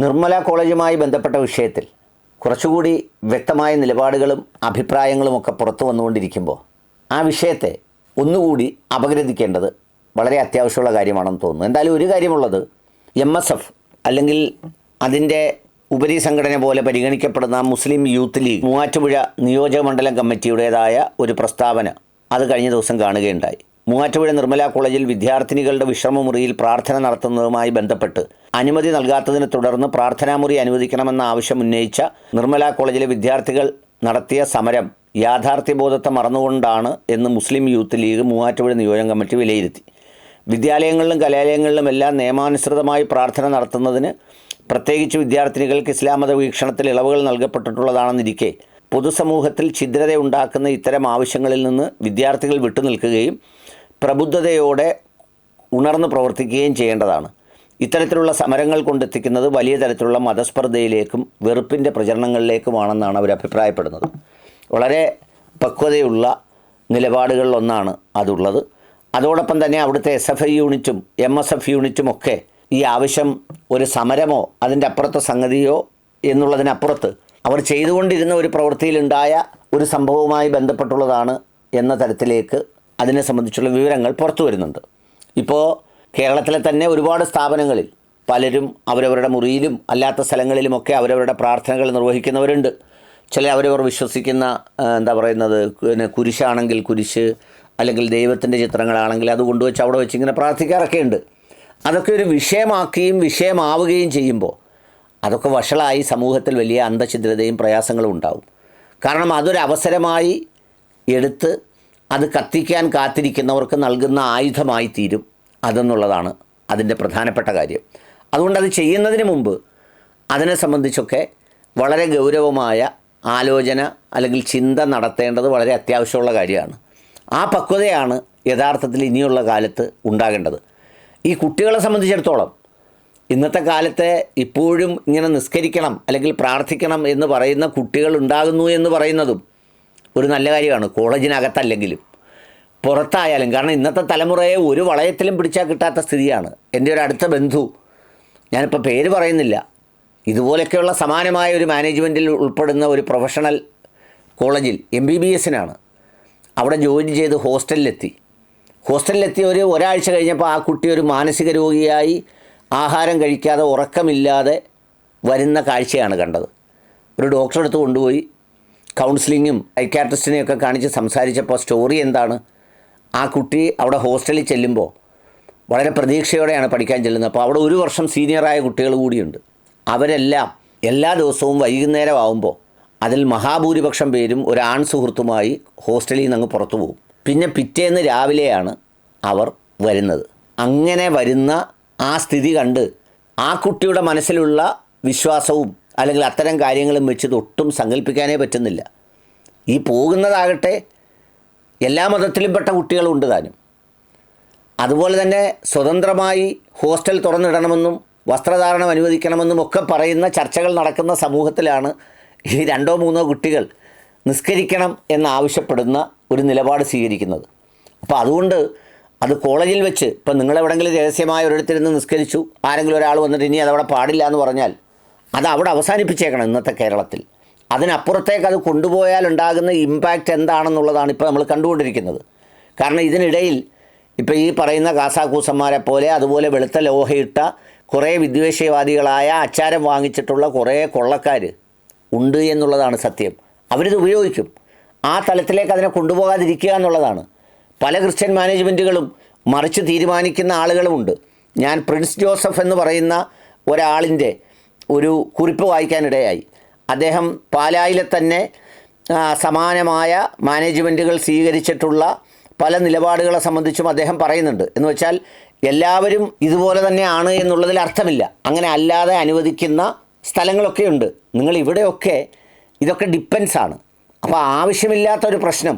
നിർമ്മല കോളേജുമായി ബന്ധപ്പെട്ട വിഷയത്തിൽ കുറച്ചുകൂടി വ്യക്തമായ നിലപാടുകളും അഭിപ്രായങ്ങളും ഒക്കെ പുറത്തു വന്നുകൊണ്ടിരിക്കുമ്പോൾ ആ വിഷയത്തെ ഒന്നുകൂടി അപഗ്രഥിക്കേണ്ടത് വളരെ അത്യാവശ്യമുള്ള കാര്യമാണെന്ന് തോന്നുന്നു. എന്തായാലും ഒരു കാര്യമുള്ളത് എം എസ് എഫ് അല്ലെങ്കിൽ അതിന്റെ ഉപരി സംഘടന പോലെ പരിഗണിക്കപ്പെടുന്ന മുസ്ലിം യൂത്ത് ലീഗ് മൂവാറ്റുപുഴ നിയോജകമണ്ഡലം കമ്മിറ്റിയുടേതായ ഒരു പ്രസ്താവന അത് കഴിഞ്ഞ ദിവസം കാണുകയുണ്ടായി. മൂവാറ്റുപുഴ നിർമ്മല കോളേജിൽ വിദ്യാർത്ഥിനികളുടെ വിശ്രമമുറിയിൽ പ്രാർത്ഥന നടത്തുന്നതുമായി ബന്ധപ്പെട്ട് അനുമതി നൽകാത്തതിനെ തുടർന്ന് പ്രാർത്ഥനാമുറി അനുവദിക്കണമെന്ന ആവശ്യം ഉന്നയിച്ച നിർമ്മല കോളേജിലെ വിദ്യാർത്ഥികൾ നടത്തിയ സമരം യാഥാർത്ഥ്യബോധത്തെ മറന്നുകൊണ്ടാണ് എന്ന് മുസ്ലിം യൂത്ത് ലീഗ് മൂവാറ്റുപുഴ നിയോജക കമ്മിറ്റി വിലയിരുത്തി. വിദ്യാലയങ്ങളിലും കലാലയങ്ങളിലും എല്ലാം നിയമാനുസൃതമായി പ്രാർത്ഥന നടത്തുന്നതിന് പ്രത്യേകിച്ച് വിദ്യാർത്ഥിനികൾക്ക് ഇസ്ലാം മത വീക്ഷണത്തിൽ ഇളവുകൾ നൽകപ്പെട്ടിട്ടുള്ളതാണെന്നിരിക്കെ പൊതുസമൂഹത്തിൽ ഛിദ്രതയുണ്ടാക്കുന്ന ഇത്തരം ആവശ്യങ്ങളിൽ നിന്ന് വിദ്യാർത്ഥികൾ വിട്ടുനിൽക്കുകയും പ്രബുദ്ധതയോടെ ഉണർന്ന് പ്രവർത്തിക്കുകയും ചെയ്യേണ്ടതാണ്. ഇത്തരത്തിലുള്ള സമരങ്ങൾ കൊണ്ടെത്തിക്കുന്നത് വലിയ തരത്തിലുള്ള മതസ്പർദ്ധയിലേക്കും വെറുപ്പിന്റെ പ്രചരണങ്ങളിലേക്കുമാണെന്നാണ് അവർ അഭിപ്രായപ്പെടുന്നത്. വളരെ പക്വതയുള്ള നിലപാടുകളിലൊന്നാണ് അതുള്ളത്. അതോടൊപ്പം തന്നെ അവിടുത്തെ എസ് എഫ് ഐ യൂണിറ്റും എം എസ് എഫ് യൂണിറ്റും ഒക്കെ ഈ ആവശ്യം ഒരു സമരമോ അതിന്റെ അപ്പുറത്തെ സംഗതിയോ എന്നുള്ളതിനപ്പുറത്ത് അവർ ചെയ്തുകൊണ്ടിരുന്ന ഒരു പ്രവൃത്തിയിലുണ്ടായ ഒരു സംഭവവുമായി ബന്ധപ്പെട്ടുള്ളതാണ് എന്ന തരത്തിലേക്ക് അതിനെ സംബന്ധിച്ചുള്ള വിവരങ്ങൾ പുറത്തു വരുന്നുണ്ട്. ഇപ്പോൾ കേരളത്തിലെ തന്നെ ഒരുപാട് സ്ഥാപനങ്ങളിൽ പലരും അവരവരുടെ മുറിയിലും അല്ലാത്ത സ്ഥലങ്ങളിലുമൊക്കെ അവരവരുടെ പ്രാർത്ഥനകൾ നിർവഹിക്കുന്നവരുണ്ട്. ചില അവരവർ വിശ്വസിക്കുന്ന എന്താ പറയുന്നത് പിന്നെ കുരിശാണെങ്കിൽ കുരിശ് അല്ലെങ്കിൽ ദൈവത്തിന്റെ ചിത്രങ്ങളാണെങ്കിൽ അത് കൊണ്ടുവച്ച് അവിടെ വെച്ച് ഇങ്ങനെ പ്രാർത്ഥിക്കാറൊക്കെ ഉണ്ട്. അതൊക്കെ ഒരു വിഷയമാക്കുകയും വിഷയമാവുകയും ചെയ്യുമ്പോൾ അതൊക്കെ വഷളായി സമൂഹത്തിൽ വലിയ അന്തഛിദ്രതയും പ്രയാസങ്ങളും ഉണ്ടാവും. കാരണം അതൊരു അവസരമായി എടുത്ത് അത് കത്തിക്കാൻ കാത്തിരിക്കുന്നവർക്ക് നൽകുന്ന ആയുധമായി തീരും അതെന്നുള്ളതാണ് അതിന്റെ പ്രധാനപ്പെട്ട കാര്യം. അതുകൊണ്ട് അത് ചെയ്യുന്നതിന് മുമ്പ് അതിനെ സംബന്ധിച്ചൊക്കെ വളരെ ഗൗരവമായ ആലോചന അല്ലെങ്കിൽ ചിന്ത നടത്തേണ്ടത് വളരെ അത്യാവശ്യമുള്ള കാര്യമാണ്. ആ പക്വതയാണ് യഥാർത്ഥത്തിൽ ഇനിയുള്ള കാലത്ത് ഉണ്ടാകേണ്ടത്. ഈ കുട്ടികളെ സംബന്ധിച്ചിടത്തോളം ഇന്നത്തെ കാലത്തെ ഇപ്പോഴും ഇങ്ങനെ നിസ്കരിക്കണം അല്ലെങ്കിൽ പ്രാർത്ഥിക്കണം എന്ന് പറയുന്ന കുട്ടികൾ ഉണ്ടാകുന്നു എന്ന് പറയുന്നതും ഒരു നല്ല കാര്യമാണ്. കോളേജിനകത്തല്ലെങ്കിലും. പുറത്തായാലും. കാരണം ഇന്നത്തെ തലമുറയെ ഒരു വളയത്തിലും പിടിച്ചാൽ കിട്ടാത്ത സ്ഥിതിയാണ്. എന്റെ ഒരു അടുത്ത ബന്ധു ഞാനിപ്പോൾ പേര് പറയുന്നില്ല. ഇതുപോലെയൊക്കെയുള്ള സമാനമായ ഒരു മാനേജ്മെന്റിൽ ഉൾപ്പെടുന്ന ഒരു പ്രൊഫഷണൽ കോളേജിൽ എം ബി ബി എസിനാണ്. അവിടെ ജോലി ചെയ്ത് ഹോസ്റ്റലിലെത്തി. ഹോസ്റ്റലിലെത്തി ഒരു ഒരാഴ്ച കഴിഞ്ഞപ്പോൾ ആ കുട്ടി ഒരു മാനസിക രോഗിയായി. ആഹാരം കഴിക്കാതെ ഉറക്കമില്ലാതെ വരുന്ന കാഴ്ചയാണ് കണ്ടത്. ഒരു ഡോക്ടറെ അടുത്ത് കൊണ്ടുപോയി. കൗൺസിലിങ്ങും സൈക്കാട്രിസ്റ്റിനെയൊക്കെ കാണിച്ച് സംസാരിച്ചപ്പോൾ സ്റ്റോറി എന്താണ്? ആ കുട്ടി അവിടെ ഹോസ്റ്റലിൽ ചെല്ലുമ്പോൾ വളരെ പ്രതീക്ഷയോടെയാണ് പഠിക്കാൻ ചെല്ലുന്നത്. അപ്പോൾ അവിടെ ഒരു വർഷം സീനിയറായ കുട്ടികൾ കൂടിയുണ്ട്. അവരെല്ലാം എല്ലാ ദിവസവും വൈകുന്നേരം ആവുമ്പോൾ അതിൽ മഹാഭൂരിപക്ഷം പേരും ഒരു ആൺ സുഹൃത്തുമായി ഹോസ്റ്റലിൽ നിന്ന് അങ്ങ് പുറത്തു പോകും. പിന്നെ പിറ്റേന്ന് രാവിലെയാണ് അവർ വരുന്നത്. അങ്ങനെ വരുന്ന ആ സ്ഥിതി കണ്ട് ആ കുട്ടിയുടെ മനസ്സിലുള്ള വിശ്വാസവും അല്ലെങ്കിൽ അത്തരം കാര്യങ്ങളും വെച്ചത് ഒട്ടും സങ്കല്പിക്കാനേ പറ്റുന്നില്ല. ഈ പോകുന്നതാകട്ടെ എല്ലാ മതത്തിലും പെട്ട കുട്ടികളുണ്ട് താനും. അതുപോലെ തന്നെ സ്വതന്ത്രമായി ഹോസ്റ്റൽ തുറന്നിടണമെന്നും വസ്ത്രധാരണം അനുവദിക്കണമെന്നും ഒക്കെ പറയുന്ന ചർച്ചകൾ നടക്കുന്ന സമൂഹത്തിലാണ് ഈ രണ്ടോ മൂന്നോ കുട്ടികൾ നിസ്കരിക്കണം എന്നാവശ്യപ്പെടുന്ന ഒരു നിലപാട് സ്വീകരിക്കുന്നത്. അപ്പോൾ അതുകൊണ്ട് അത് കോളേജിൽ വെച്ച് ഇപ്പം നിങ്ങളെവിടെങ്കിലും രഹസ്യമായ ഒരിടത്തിരുന്ന് നിസ്കരിച്ചു ആരെങ്കിലും ഒരാൾ വന്നിട്ട് ഇനി അതവിടെ പാടില്ല എന്ന് പറഞ്ഞാൽ അത് അവിടെ അവസാനിപ്പിച്ചേക്കണം ഇന്നത്തെ കേരളത്തിൽ. അതിനപ്പുറത്തേക്ക് അത് കൊണ്ടുപോയാൽ ഉണ്ടാകുന്ന ഇമ്പാക്റ്റ് എന്താണെന്നുള്ളതാണ് ഇപ്പോൾ നമ്മൾ കണ്ടുകൊണ്ടിരിക്കുന്നത്. കാരണം ഇതിനിടയിൽ ഇപ്പോൾ ഈ പറയുന്ന കാസാക്കൂസന്മാരെ പോലെ അതുപോലെ വെളുത്ത ലോഹയിട്ട കുറേ വിദ്വേഷവാദികളായ അച്ചാരം വാങ്ങിച്ചിട്ടുള്ള കുറേ കൊള്ളക്കാർ ഉണ്ട് എന്നുള്ളതാണ് സത്യം. അവരിത് ഉപയോഗിക്കും. ആ തലത്തിലേക്ക് അതിനെ കൊണ്ടുപോകാതിരിക്കുക എന്നുള്ളതാണ്. പല ക്രിസ്ത്യൻ മാനേജ്മെന്റുകളും മറിച്ച് തീരുമാനിക്കുന്ന ആളുകളുമുണ്ട് ഞാൻ പ്രിൻസ് ജോസഫ് എന്ന് പറയുന്ന ഒരാളിന്റെ ഒരു കുറിപ്പ് വായിക്കാനിടയായി. അദ്ദേഹം പാലായിലെ തന്നെ സമാനമായ മാനേജ്മെന്റുകൾ സ്വീകരിച്ചിട്ടുള്ള പല നിലപാടുകളെ സംബന്ധിച്ചും അദ്ദേഹം പറയുന്നുണ്ട്. എന്ന് വെച്ചാൽ എല്ലാവരും ഇതുപോലെ തന്നെയാണ് എന്നുള്ളതിൽ അർത്ഥമില്ല. അങ്ങനെ അല്ലാതെ അനുവദിക്കുന്ന സ്ഥലങ്ങളൊക്കെ ഉണ്ട്. നിങ്ങൾ ഇവിടെയൊക്കെ ഇതൊക്കെ ഡിപ്പെൻസ് ആണ് അപ്പോൾ ആവശ്യമില്ലാത്ത ഒരു പ്രശ്നം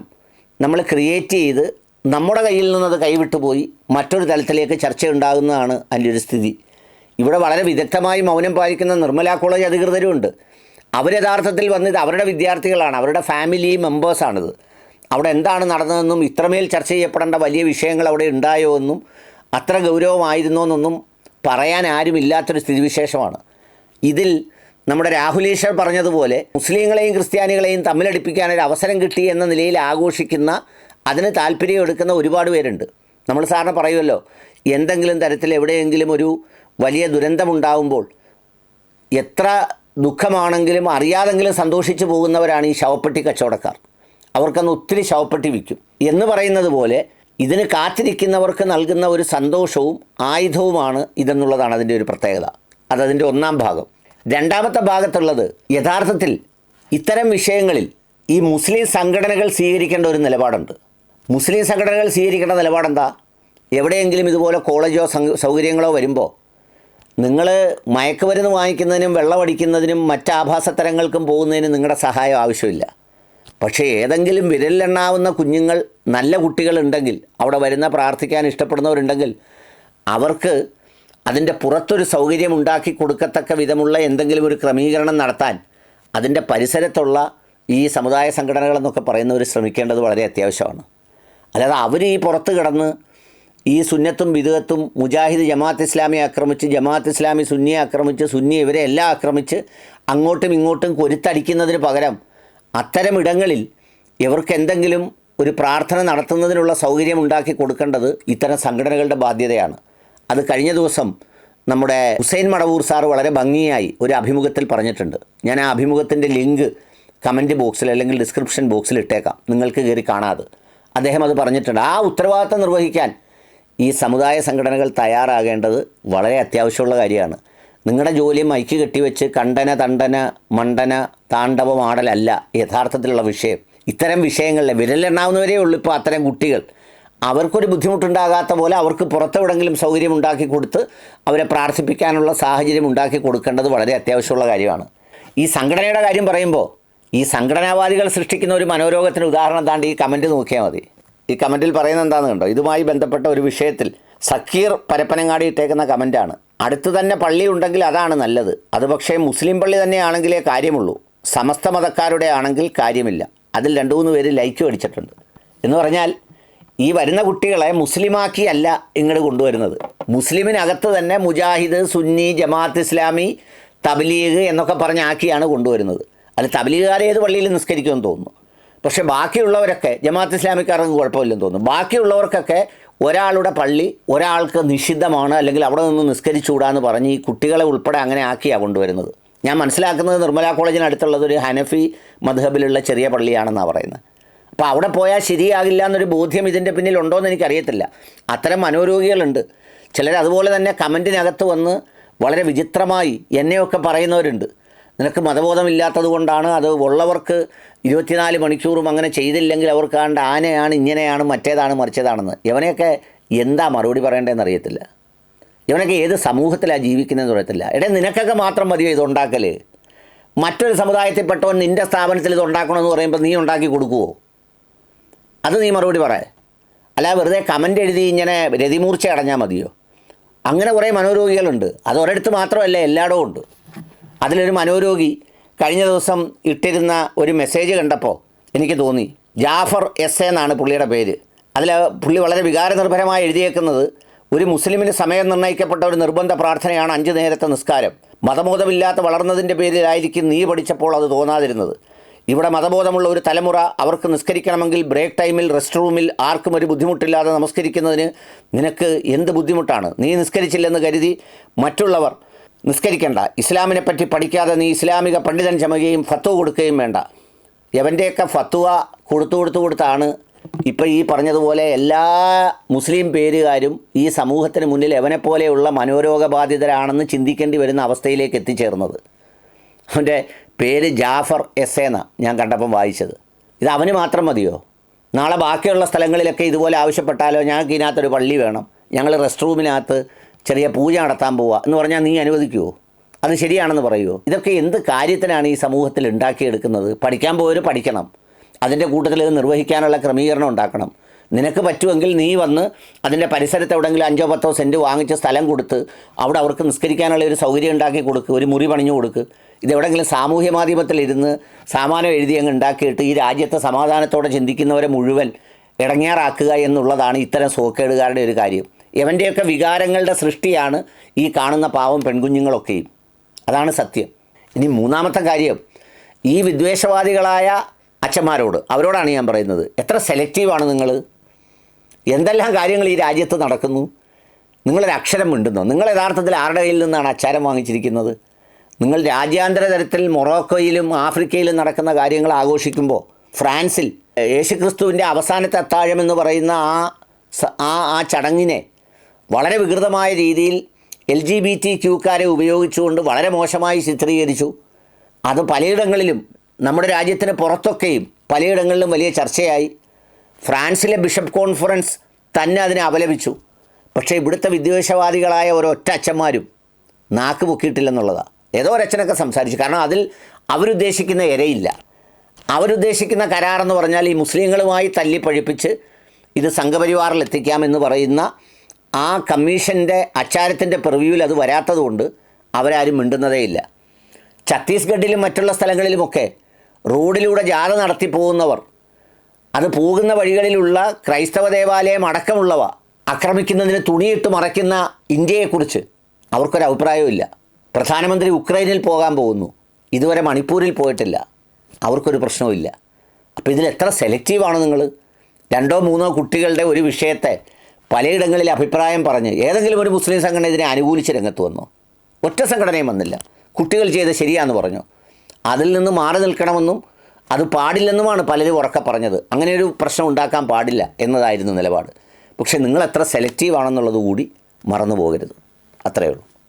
നമ്മൾ ക്രിയേറ്റ് ചെയ്ത് നമ്മുടെ കയ്യിൽ നിന്നത് കൈവിട്ടു പോയി മറ്റൊരു തലത്തിലേക്ക് ചർച്ച ഉണ്ടാകുന്നതാണ് അതിന്റെ ഒരു സ്ഥിതി. ഇവിടെ വളരെ വിദഗ്ധമായി മൗനം പാലിക്കുന്ന നിർമ്മല കോളേജ് അധികൃതരും ഉണ്ട് അവർ യഥാർത്ഥത്തിൽ വന്നത് അവരുടെ വിദ്യാർത്ഥികളാണ്. അവരുടെ ഫാമിലി മെമ്പേഴ്സാണിത് അവിടെ എന്താണ് നടന്നതെന്നും ഇത്രമേൽ ചർച്ച ചെയ്യപ്പെടേണ്ട വലിയ വിഷയങ്ങൾ അവിടെ ഉണ്ടായോ എന്നും അത്ര ഗൗരവമായിരുന്നോ എന്നൊന്നും പറയാൻ ആരുമില്ലാത്തൊരു സ്ഥിതിവിശേഷമാണ്. ഇതിൽ നമ്മുടെ രാഹുലീശ്വർ പറഞ്ഞതുപോലെ മുസ്ലിങ്ങളെയും ക്രിസ്ത്യാനികളെയും തമ്മിലടിപ്പിക്കാൻ ഒരു അവസരം കിട്ടി എന്ന നിലയിൽ ആഘോഷിക്കുന്ന അതിന് താല്പര്യം എടുക്കുന്ന ഒരുപാട് പേരുണ്ട്. നമ്മൾ സാറിന് പറയുമല്ലോ എന്തെങ്കിലും തരത്തിൽ എവിടെയെങ്കിലും ഒരു വലിയ ദുരന്തമുണ്ടാവുമ്പോൾ എത്ര ദുഃഖമാണെങ്കിലും അറിയാതെങ്കിലും സന്തോഷിച്ചു പോകുന്നവരാണ് ഈ ശവപ്പെട്ടി കച്ചവടക്കാർ. അവർക്കന്ന് ഒത്തിരി ശവപ്പെട്ടി വിൽക്കും. എന്ന് പറയുന്നത് പോലെ ഇതിന് കാത്തിരിക്കുന്നവർക്ക് നൽകുന്ന ഒരു സന്തോഷവും ആയുധവുമാണ് ഇതെന്നുള്ളതാണ് അതിന്റെ ഒരു പ്രത്യേകത. അതതിന്റെ ഒന്നാം ഭാഗം. രണ്ടാമത്തെ ഭാഗത്തുള്ളത് യഥാർത്ഥത്തിൽ ഇത്തരം വിഷയങ്ങളിൽ ഈ മുസ്ലിം സംഘടനകൾ സ്വീകരിക്കേണ്ട ഒരു നിലപാടുണ്ട്. മുസ്ലിം സംഘടനകൾ സ്വീകരിക്കേണ്ട നിലപാടെന്താ? എവിടെയെങ്കിലും ഇതുപോലെ കോളേജോ സൗകര്യങ്ങളോ വരുമ്പോൾ നിങ്ങൾ മയക്കുമരുന്ന് വാങ്ങിക്കുന്നതിനും വെള്ളമടിക്കുന്നതിനും മറ്റ് ആഭാസത്തരങ്ങൾക്കും പോകുന്നതിനും നിങ്ങളുടെ സഹായം ആവശ്യമില്ല. പക്ഷേ ഏതെങ്കിലും വിരലിലെണ്ണാവുന്ന കുഞ്ഞുങ്ങൾ നല്ല കുട്ടികളുണ്ടെങ്കിൽ അവിടെ വരുന്ന പ്രാർത്ഥിക്കാൻ ഇഷ്ടപ്പെടുന്നവരുണ്ടെങ്കിൽ അവർക്ക് അതിന്റെ പുറത്തൊരു സൗകര്യം ഉണ്ടാക്കി കൊടുക്കത്തക്ക വിധമുള്ള എന്തെങ്കിലും ഒരു ക്രമീകരണം നടത്താൻ അതിന്റെ പരിസരത്തുള്ള ഈ സമുദായ സംഘടനകളെന്നൊക്കെ പറയുന്നവർ ശ്രമിക്കേണ്ടത് വളരെ അത്യാവശ്യമാണ്. അല്ലാതെ അവർ ഈ പുറത്ത് കിടന്ന് ഈ സുന്നത്തും വിദഗത്തും മുജാഹിദ് ജമാഅത്ത് ഇസ്ലാമിയെ ആക്രമിച്ച് ജമാഅത്ത് ഇസ്ലാമി സുന്നിയെ ആക്രമിച്ച് സുന്നി ഇവരെ എല്ലാം ആക്രമിച്ച് അങ്ങോട്ടും ഇങ്ങോട്ടും കൊരുത്തടിക്കുന്നതിന് പകരം അത്തരം ഇടങ്ങളിൽ ഇവർക്ക് എന്തെങ്കിലും ഒരു പ്രാർത്ഥന നടത്തുന്നതിനുള്ള സൗകര്യം ഉണ്ടാക്കി കൊടുക്കേണ്ടത് ഇത്തരം സംഘടനകളുടെ ബാധ്യതയാണ്. അത് കഴിഞ്ഞ ദിവസം നമ്മുടെ ഹുസൈൻ മടവൂർ സാർ വളരെ ഭംഗിയായി ഒരു അഭിമുഖത്തിൽ പറഞ്ഞിട്ടുണ്ട്. ഞാൻ ആ അഭിമുഖത്തിന്റെ ലിങ്ക് കമന്റ് ബോക്സിൽ അല്ലെങ്കിൽ ഡിസ്ക്രിപ്ഷൻ ബോക്സിൽ ഇട്ടേക്കാം. നിങ്ങൾക്ക് കയറി കാണാതെ അദ്ദേഹം അത് പറഞ്ഞിട്ടുണ്ട്. ആ ഉത്തരവാദിത്തം നിർവഹിക്കാൻ ഈ സമുദായ സംഘടനകൾ തയ്യാറാകേണ്ടത് വളരെ അത്യാവശ്യമുള്ള കാര്യമാണ്. നിങ്ങളുടെ ജോലി മൈക്ക് കെട്ടിവെച്ച് കണ്ടന തണ്ടന മണ്ടന താണ്ഡവമാടലല്ല യഥാർത്ഥത്തിലുള്ള വിഷയം. ഇത്തരം വിഷയങ്ങളിൽ വിരലെണ്ണാവുന്നവരേ ഉള്ളൂ ഇപ്പോൾ അത്തരം കുട്ടികൾ. അവർക്കൊരു ബുദ്ധിമുട്ടുണ്ടാകാത്ത പോലെ അവർക്ക് പുറത്തെവിടെങ്കിലും സൗകര്യം ഉണ്ടാക്കി കൊടുത്ത് അവരെ പ്രാർത്ഥിപ്പിക്കാനുള്ള സാഹചര്യം ഉണ്ടാക്കി കൊടുക്കേണ്ടത് വളരെ അത്യാവശ്യമുള്ള കാര്യമാണ്. ഈ സംഘടനയുടെ കാര്യം പറയുമ്പോൾ ഈ സംഘടനാവാദികൾ സൃഷ്ടിക്കുന്ന ഒരു മനോരോഗത്തിന് ഉദാഹരണം താണ്ട് ഈ കമന്റ് നോക്കിയാൽ മതി. ഈ കമന്റിൽ പറയുന്നത് എന്താണെന്ന് കണ്ടോ? ഇതുമായി ബന്ധപ്പെട്ട ഒരു വിഷയത്തിൽ സക്കീർ പരപ്പനങ്ങാടി ഇട്ടേക്കുന്ന കമന്റാണ് അടുത്ത് തന്നെ പള്ളി ഉണ്ടെങ്കിൽ അതാണ് നല്ലത്. അത് പക്ഷേ മുസ്ലിം പള്ളി തന്നെയാണെങ്കിലേ കാര്യമുള്ളൂ. സമസ്ത മതക്കാരുടെ ആണെങ്കിൽ കാര്യമില്ല. അതിൽ രണ്ട് മൂന്ന് പേര് ലൈക്ക് അടിച്ചിട്ടുണ്ട് എന്ന് പറഞ്ഞാൽ ഈ വരുന്ന കുട്ടികളെ മുസ്ലിമാക്കിയല്ല ഇങ്ങോട്ട് കൊണ്ടുവരുന്നത്. മുസ്ലിമിനകത്ത് തന്നെ മുജാഹിദ് സുന്നി ജമാഅത്ത് ഇസ്ലാമി തബ്ലീഗ് എന്നൊക്കെ പറഞ്ഞ് ആക്കിയാണ് കൊണ്ടുവരുന്നത്. അല്ല തബ്ലീഗുകാരെ ഏത് പള്ളിയിൽ നിസ്കരിക്കുമെന്ന് തോന്നുന്നു. പക്ഷേ ബാക്കിയുള്ളവരൊക്കെ ജമാഅത്ത് ഇസ്ലാമിക്കാർക്ക് കുഴപ്പമില്ലെന്ന് തോന്നുന്നു. ബാക്കിയുള്ളവർക്കൊക്കെ ഒരാളുടെ പള്ളി ഒരാൾക്ക് നിഷിദ്ധമാണ് അല്ലെങ്കിൽ അവിടെ നിന്ന് നിസ്കരിച്ചുകൂടാന്ന് പറഞ്ഞ് ഈ കുട്ടികളെ ഉൾപ്പെടെ അങ്ങനെ ആക്കിയാണ് കൊണ്ടുവരുന്നത്. ഞാൻ മനസ്സിലാക്കുന്നത് നിർമ്മല കോളേജിന് അടുത്തുള്ളത് ഒരു ഹനഫി മധബിലുള്ള ചെറിയ പള്ളിയാണെന്നാണ് പറയുന്നത്. അപ്പോൾ അവിടെ പോയാൽ ശരിയാകില്ല എന്നൊരു ബോധ്യം ഇതിന്റെ പിന്നിൽ ഉണ്ടോ എന്ന് എനിക്കറിയത്തില്ല. അത്തരം മനോരോഗികളുണ്ട്. ചിലർ അതുപോലെ തന്നെ കമന്റിനകത്ത് വന്ന് വളരെ വിചിത്രമായി എന്നെയൊക്കെ പറയുന്നവരുണ്ട്. നിനക്ക് മതബോധമില്ലാത്തത് കൊണ്ടാണ് അത് ഉള്ളവർക്ക് ഇരുപത്തിനാല് മണിക്കൂറും അങ്ങനെ ചെയ്തില്ലെങ്കിൽ അവർക്ക് ആണ്ട് ആനയാണ് ഇങ്ങനെയാണ് മറ്റേതാണ് മറിച്ചതാണെന്ന്. ഇവനെയൊക്കെ എന്താ മറുപടി പറയേണ്ടതെന്ന് അറിയത്തില്ല. ഇവനൊക്കെ ഏത് സമൂഹത്തിലാണ് ജീവിക്കുന്നതെന്ന് അറിയത്തില്ല. എടേ നിനക്കൊക്കെ മാത്രം മതിയോ ഇത് ഉണ്ടാക്കൽ മറ്റൊരു സമുദായത്തിൽപ്പെട്ടവൻ നിന്റെ സ്ഥാപനത്തിൽ ഇത് ഉണ്ടാക്കണമെന്ന് പറയുമ്പോൾ നീ ഉണ്ടാക്കി കൊടുക്കുമോ അത് നീ മറുപടി പറ. അല്ല വെറുതെ കമന്റ് എഴുതി ഇങ്ങനെ രതിമൂർച്ച അടഞ്ഞാൽ മതിയോ? അങ്ങനെ കുറേ മനോരോഗികളുണ്ട്. അത് ഒരിടത്ത് മാത്രമല്ല എല്ലായിടവും ഉണ്ട്. അതിലൊരു മനോരോഗി കഴിഞ്ഞ ദിവസം ഇട്ടിരുന്ന ഒരു മെസ്സേജ് കണ്ടപ്പോൾ എനിക്ക് തോന്നി. ജാഫർ എസ് എന്നാണ് പുള്ളിയുടെ പേര്. അതിൽ പുള്ളി വളരെ വികാരനിർഭരമായി എഴുതിയേക്കുന്നത് ഒരു മുസ്ലിമിന് സമയം നിർണയിക്കപ്പെട്ട ഒരു നിർബന്ധ പ്രാർത്ഥനയാണ് അഞ്ച് നേരത്തെ നിസ്കാരം. മതബോധമില്ലാത്ത വളർന്നതിന്റെ പേരിലായിരിക്കും നീ പഠിച്ചപ്പോൾ അത് തോന്നാതിരുന്നത്. ഇവിടെ മതബോധമുള്ള ഒരു തലമുറ അവർക്ക് നിസ്കരിക്കണമെങ്കിൽ ബ്രേക്ക് ടൈമിൽ റെസ്റ്റ് റൂമിൽ ആർക്കും ഒരു ബുദ്ധിമുട്ടില്ലാതെ നമസ്കരിക്കുന്നതിന് നിനക്ക് എന്ത് ബുദ്ധിമുട്ടാണ്? നീ നിസ്കരിച്ചില്ലെന്ന് കരുതി മറ്റുള്ളവർ നിസ്കരിക്കേണ്ട. ഇസ്ലാമിനെ പറ്റി പഠിക്കാതെ നീ ഇസ്ലാമിക പണ്ഡിതൻ ചമയുകയും ഫത്വ കൊടുക്കുകയും വേണ്ട. എവന്റെയൊക്കെ ഫത്വ കൊടുത്തു കൊടുത്തു കൊടുത്താണ് ഇപ്പോൾ ഈ പറഞ്ഞതുപോലെ എല്ലാ മുസ്ലിം പേരുകാരും ഈ സമൂഹത്തിന് മുന്നിൽ എവനെപ്പോലെയുള്ള മനോരോഗബാധിതരാണെന്ന് ചിന്തിക്കേണ്ടി വരുന്ന അവസ്ഥയിലേക്ക് എത്തിച്ചേർന്നത്. അവന്റെ പേര് ജാഫർ എസ് എന്ന ഞാൻ കണ്ടപ്പം വായിച്ചത്. ഇത് അവന് മാത്രം മതിയോ? നാളെ ബാക്കിയുള്ള സ്ഥലങ്ങളിലൊക്കെ ഇതുപോലെ ആവശ്യപ്പെട്ടാലോ? ഞങ്ങൾക്ക് ഇതിനകത്തൊരു പള്ളി വേണം. ഞങ്ങൾ റെസ്റ്റ് റൂമിനകത്ത് ചെറിയ പൂജ നടത്താൻ പോവുക എന്ന് പറഞ്ഞാൽ നീ അനുവദിക്കുമോ അത് ശരിയാണെന്ന് പറയുമോ ഇതൊക്കെ എന്ത് കാര്യത്തിനാണ് ഈ സമൂഹത്തിൽ ഉണ്ടാക്കിയെടുക്കുന്നത്? പഠിക്കാൻ പോയവർ പഠിക്കണം. അതിന്റെ കൂട്ടത്തിൽ ഇത് നിർവഹിക്കാനുള്ള ക്രമീകരണം ഉണ്ടാക്കണം. നിനക്ക് പറ്റുമെങ്കിൽ നീ വന്ന് അതിന്റെ പരിസരത്ത് എവിടെയെങ്കിലും അഞ്ചോ പത്തോ സെന്റ് വാങ്ങിച്ച് സ്ഥലം കൊടുത്ത് അവിടെ അവർക്ക് നിസ്കരിക്കാനുള്ള ഒരു സൗകര്യം ഉണ്ടാക്കി കൊടുക്കുക ഒരു മുറി പണിഞ്ഞു കൊടുക്കുക ഇത് എവിടെയെങ്കിലും സാമൂഹ്യ മാധ്യമത്തിലിരുന്ന് സാമാനം എഴുതി അങ്ങ് ഉണ്ടാക്കിയിട്ട് ഈ രാജ്യത്തെ സമാധാനത്തോടെ ചിന്തിക്കുന്നവരെ മുഴുവൻ ഇടങ്ങേറാക്കുക എന്നുള്ളതാണ് ഇത്തരം സോക്കേടുകാരുടെ ഒരു കാര്യം. ഇവന്റെയൊക്കെ വികാരങ്ങളുടെ സൃഷ്ടിയാണ് ഈ കാണുന്ന പാവം പെൺകുഞ്ഞുങ്ങളൊക്കെയും. അതാണ് സത്യം. ഇനി മൂന്നാമത്തെ കാര്യം ഈ വിദ്വേഷവാദികളായ അച്ഛന്മാരോട് അവരോടാണ് ഞാൻ പറയുന്നത് എത്ര സെലക്റ്റീവാണ് നിങ്ങൾ എന്തെല്ലാം കാര്യങ്ങൾ ഈ രാജ്യത്ത് നടക്കുന്നു? നിങ്ങളൊരു അക്ഷരം മിണ്ടുന്നോ? നിങ്ങൾ യഥാർത്ഥത്തിൽ ആരുടെ കയ്യിൽ നിന്നാണ് അച്ചാരം വാങ്ങിച്ചിരിക്കുന്നത്? നിങ്ങൾ രാജ്യാന്തര തലത്തിൽ മൊറോക്കോയിലും ആഫ്രിക്കയിലും നടക്കുന്ന കാര്യങ്ങൾ ആഘോഷിക്കുമ്പോൾ ഫ്രാൻസിൽ യേശുക്രിസ്തുവിന്റെ അവസാനത്തെ അത്താഴം എന്ന് പറയുന്ന ആ ആ ആ ചടങ്ങിനെ വളരെ വികൃതമായ രീതിയിൽ എൽ ജി ബി ടി ക്യൂക്കാരെ ഉപയോഗിച്ചുകൊണ്ട് വളരെ മോശമായി ചിത്രീകരിച്ചു. അത് പലയിടങ്ങളിലും നമ്മുടെ രാജ്യത്തിന് പുറത്തൊക്കെയും പലയിടങ്ങളിലും വലിയ ചർച്ചയായി. ഫ്രാൻസിലെ ബിഷപ്പ് കോൺഫറൻസ് തന്നെ അതിനെ അപലപിച്ചു. പക്ഷേ ഇവിടുത്തെ വിദ്വേഷവാദികളായ ഒരൊറ്റ അച്ഛന്മാരും നാക്ക് പൊക്കിയിട്ടില്ലെന്നുള്ളതാണ് ഏതോ ഒരച്ഛനൊക്കെ സംസാരിച്ചു. കാരണം അതിൽ അവരുദ്ദേശിക്കുന്ന ഇരയില്ല അവരുദ്ദേശിക്കുന്ന കരാറെന്ന് പറഞ്ഞാൽ ഈ മുസ്ലിങ്ങളുമായി തല്ലിപ്പഴിപ്പിച്ച് ഇത് സംഘപരിവാറിൽ എത്തിക്കാമെന്ന് പറയുന്ന ആ കമ്മീഷന്റെ അച്ചാരത്തിന്റെ പ്രിവ്യൂവിൽ അത് വരാത്തതുകൊണ്ട് അവരാരും മിണ്ടുന്നതേയില്ല ഛത്തീസ്ഗഡിലും മറ്റുള്ള സ്ഥലങ്ങളിലുമൊക്കെ റോഡിലൂടെ ജാഥ നടത്തി പോകുന്നവർ അത് പോകുന്ന വഴികളിലുള്ള ക്രൈസ്തവ ദേവാലയം അടക്കമുള്ളവ ആക്രമിക്കുന്നതിന് തുണിയിട്ട് മറയ്ക്കുന്ന ഇന്ത്യയെക്കുറിച്ച് അവർക്കൊരു അഭിപ്രായവുമില്ല പ്രധാനമന്ത്രി ഉക്രൈനിൽ പോകാൻ പോകുന്നു. ഇതുവരെ മണിപ്പൂരിൽ പോയിട്ടില്ല. അവർക്കൊരു പ്രശ്നവുമില്ല അപ്പോൾ ഇതിൽ എത്ര സെലക്റ്റീവാണ് നിങ്ങൾ രണ്ടോ മൂന്നോ കുട്ടികളുടെ ഒരു വിഷയത്തെ പലയിടങ്ങളിൽ അഭിപ്രായം പറഞ്ഞ് ഏതെങ്കിലും ഒരു മുസ്ലിം സംഘടന ഇതിനെ അനുകൂലിച്ച് രംഗത്ത് വന്നു. ഒറ്റ സംഘടനയും വന്നില്ല. കുട്ടികൾ ചെയ്ത് ശരിയാന്ന് പറഞ്ഞു. അതിൽ നിന്ന് മാറി നിൽക്കണമെന്നും അത് പാടില്ലെന്നുമാണ് പലരും ഉറക്കെ പറഞ്ഞത്. അങ്ങനെ ഒരു പ്രശ്നം ഉണ്ടാക്കാൻ പാടില്ല എന്നതായിരുന്നു നിലപാട്. പക്ഷേ നിങ്ങൾ എത്ര സെലക്റ്റീവ് ആണെന്നുള്ളത് കൂടി മറന്നു പോകരുത് അത്രയേ ഉള്ളൂ.